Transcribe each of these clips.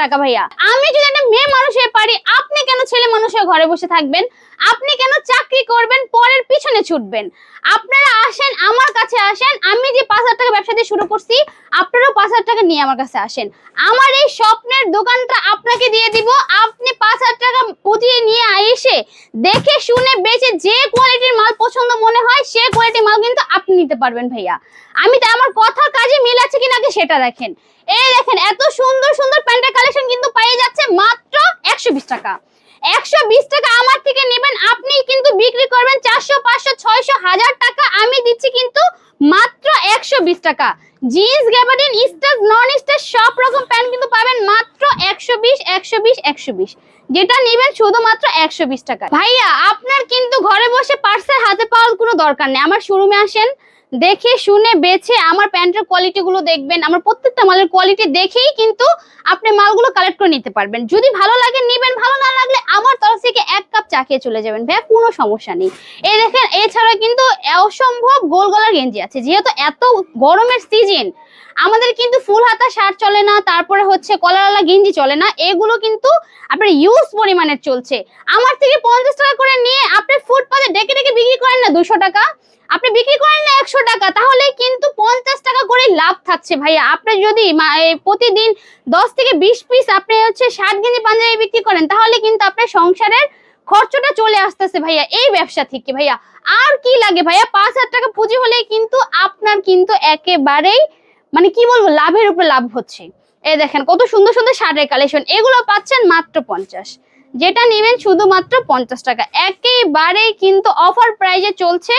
টাকা, ভাইয়া। আমি যদি একটা মেয়ে মানুষ হয়ে পারি, আপনি কেন ছেলে মানুষ হয়ে ঘরে বসে থাকবেন? আপনি কেন চাকরি করবেন, পরের পিছনে ছুটবেন? আপনারা আসেন, আমার কাছে আসেন, আমি যে পাঁচ হাজার টাকা ব্যবসা দিয়ে শুরু করছি, আপনারাও পাঁচ হাজার টাকা নিয়ে আমার কাছে আসেন। আমার এই স্বপ্নের দোকানটা আপনাকে দিয়ে দিব, আপনি পাঁচ হাজার টাকা পুঁজিয়ে নিয়ে এসে দেখে, শুনে, বেচে যে কোয়ালিটির মাল পছন্দ মনে হয়, সে আপনি নিতে পারবেন ভাইয়া। আমি তো আমার কথার কাজে মিল আছে কিনা আগে সেটা দেখেন। এই দেখেন, এত সুন্দর সুন্দর প্যান্টের কালেকশন কিন্তু পাইয়ে যাচ্ছে মাত্র একশো বিশ টাকা। একশো বিশ টাকা আমার থেকে নেবেন, আপনি কিন্তু বিক্রি করবেন চারশো, পাঁচশো, ছয়শো, হাজার টাকা। আমি দিচ্ছি কিন্তু মাত্র একশো বিশ টাকা। Jeans gabardine star non star সব রকম প্যান্ট কিন্তু পাবেন মাত্র একশো বিশ একশো বিশ একশো বিশ। যেটা নেবেন শুধুমাত্র একশো বিশ টাকা ভাইয়া, আপনার কিন্তু ঘরে বসে পার্সেল হাতে পাওয়ার কোনো দরকার নেই। আমার শোরুমে আসেন, দেখে শুনে বেছে আমার প্যান্টের কোয়ালিটি গুলো দেখবেন। আমার প্রত্যেকটা মালের কোয়ালিটি দেখেই কিন্তু আপনি মালগুলো কালেক্ট করে নিতে পারবেন। যদি ভালো লাগে, নেবেন। ভালো না লাগলে আমার তরফ থেকে চা খেয়ে চলে যাবেন। ভাইয়া, কোনো সমস্যা নেই। এই দেখেন এছাড়া কিন্তু অসম্ভব গোল গলার গেঞ্জি আছে। যেহেতু এত গরমের সিজন আমাদের কিন্তু ফুল হাতা শার্ট চলে না, তারপরে হচ্ছে কলারওয়ালা গেঞ্জি চলে না। এগুলো কিন্তু আপনার ইউজ পরিমাণের চলছে। আমার থেকে পঞ্চাশ টাকা করে নিয়ে আপনি ফুটপাতে ডেকে ডেকে বিক্রি করেন না দুশো টাকা। আপনি বিক্রি করেন না একশো টাকা, তাহলে কিন্তু পঞ্চাশ টাকা করে লাভ থাকছে ভাইয়া। আপনি যদি প্রতিদিন দশ থেকে বিশ পিস আপনি হচ্ছে ষাট গেঞ্জি পাঞ্জাবি বিক্রি করেন, তাহলে কিন্তু আপনার সংসারের খরচটা চলে আসতেছে ভাইয়া, এই ব্যবসা থেকে ভাইয়া। আর কি লাগে ভাইয়া? পাঁচ হাজার টাকা পুঁজি হলেই কিন্তু আপনার কিন্তু একেবারেই মানে কি বলব, লাভের উপর লাভ হচ্ছে। এই দেখেন, কত সুন্দর সুন্দর শার্টের কালেকশন এগুলো পাচ্ছেন মাত্র পঞ্চাশ। যেটা নেবেন শুধুমাত্র পঞ্চাশ টাকা। একেবারেই কিন্তু অফার প্রাইজে চলছে।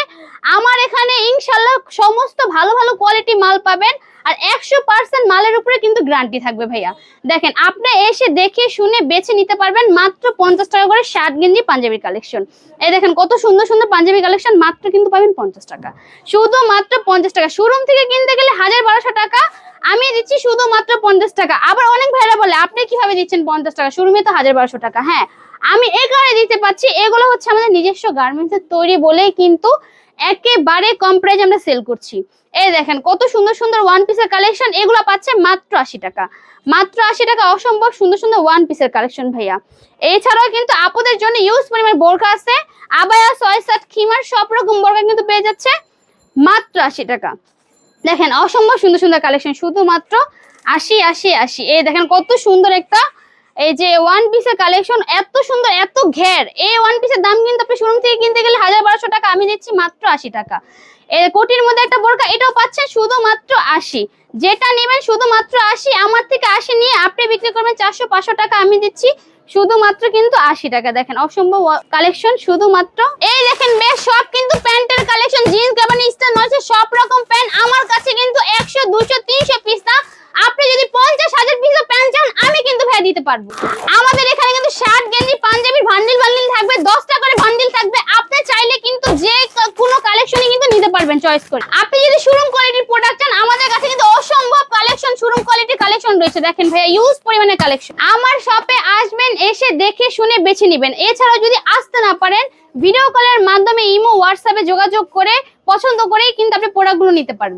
আমার এখানে ইনশাল্লাহ সমস্ত ভালো ভালো কোয়ালিটি মাল পাবেন। আর একশো পার্সেন্ট মালের উপরে কিন্তু গ্যারান্টি থাকবে ভাইয়া। দেখেন, আপনি এসে দেখে শুনে বেছে নিতে পারবেন মাত্র পঞ্চাশ টাকা করে শার্ট গেঞ্জি পাঞ্জাবির কালেকশন এই দেখেন, কত সুন্দর সুন্দর পাঞ্জাবি কালেকশন মাত্র কিন্তু পাবেন পঞ্চাশ টাকা। শুধু মাত্র পঞ্চাশ টাকা। শোরুম থেকে কিনতে গেলে হাজার বারোশো টাকা, আমি দিচ্ছি শুধুমাত্র পঞ্চাশ টাকা। আবার অনেক ভাইরা বলে, আপনি কীভাবে দিচ্ছেন পঞ্চাশ টাকা? শোরুমে তো হাজার বারোশো টাকা হ্যাঁ। আমি এই কারণে দিতে পারছি এগুলো হচ্ছে আমাদের নিজস্ব গার্মেন্টসের তৈরি বলেই কিন্তু একেবারে কম প্রাইজ আমরা সেল করছি। এই দেখেন, কত সুন্দর সুন্দর ওয়ান পিসের কালেকশন এগুলো পাচ্ছে মাত্র আশি টাকা। মাত্র আশি টাকা, অসম্ভব সুন্দর সুন্দর ওয়ান পিসের কালেকশন ভাইয়া। এছাড়াও কিন্তু আপুদের জন্য ইউজ পরিমাণ বোরকা আছে, আবায়া ছয় সাত খিমার, সব রকম বোরকা কিন্তু পেয়ে যাচ্ছে মাত্র আশি টাকা। দেখেন, অসম্ভব সুন্দর সুন্দর কালেকশন শুধুমাত্র আশি আশি আশি। এই দেখেন, কত সুন্দর একটা এই যে ওয়ান পিসের কালেকশন এত সুন্দর, এত ঘের। এই ওয়ান পিসের দাম কিন্তু আপনি শোরুম থেকে কিনতে গেলে হাজার বারোশো টাকা, আমি দিচ্ছি মাত্র আশি টাকা। কোটির মধ্যে একটা বোরকা এটাও পাচ্ছেন শুধুমাত্র আশি। যেটা নেবেন শুধুমাত্র আশি, আমার থেকে আশি নিয়ে আপনি বিক্রি করবেন চারশো পাঁচশো টাকা, আমি দিচ্ছি শুধুমাত্র কিন্তু আশি টাকা। দেখেন, অসম্ভব কালেকশন শুধুমাত্র। এই দেখেন বেশ সব কিন্তু প্যান্টের কালেকশন জিন্স গাবানি নয়ছে সব রকম প্যান্ট। আমার কাছে কিন্তু একশো, দুশো, তিনশো পিস না আপনি যদি পঞ্চাশ হাজার পিসও প্যান্ট চান আমি কিন্তু ভাই দিতে পারব। আমাদের এখানে কিন্তু শার্ট গেঞ্জি পাঞ্জাবির বান্ডিল বান্ডিল থাকবে, দশটা করে বান্ডিল থাকবে। আপনি চাইলে কিন্তু যে কোনো কালেকশনই কিন্তু নিতে পারবেন চয়েস করে। আপনি যদি শোরুম কোয়ালিটির প্রোডাক্ট চান, আমাদের কাছে কিন্তু অসম্ভব কালেকশন শোরুম কোয়ালিটির কালেকশন রয়েছে। দেখেন ভাইয়া ইউজ পরিমাণের কালেকশন আমার শপে আসবেন, এসে দেখে শুনে বেছে নেবেন। এছাড়াও যদি আসতে না পারেন ভিডিও কলের মাধ্যমে ইমো হোয়াটসঅ্যাপে যোগাযোগ করে পছন্দ করেই কিন্তু আপনি প্রোডাক্টগুলো নিতে পারবেন।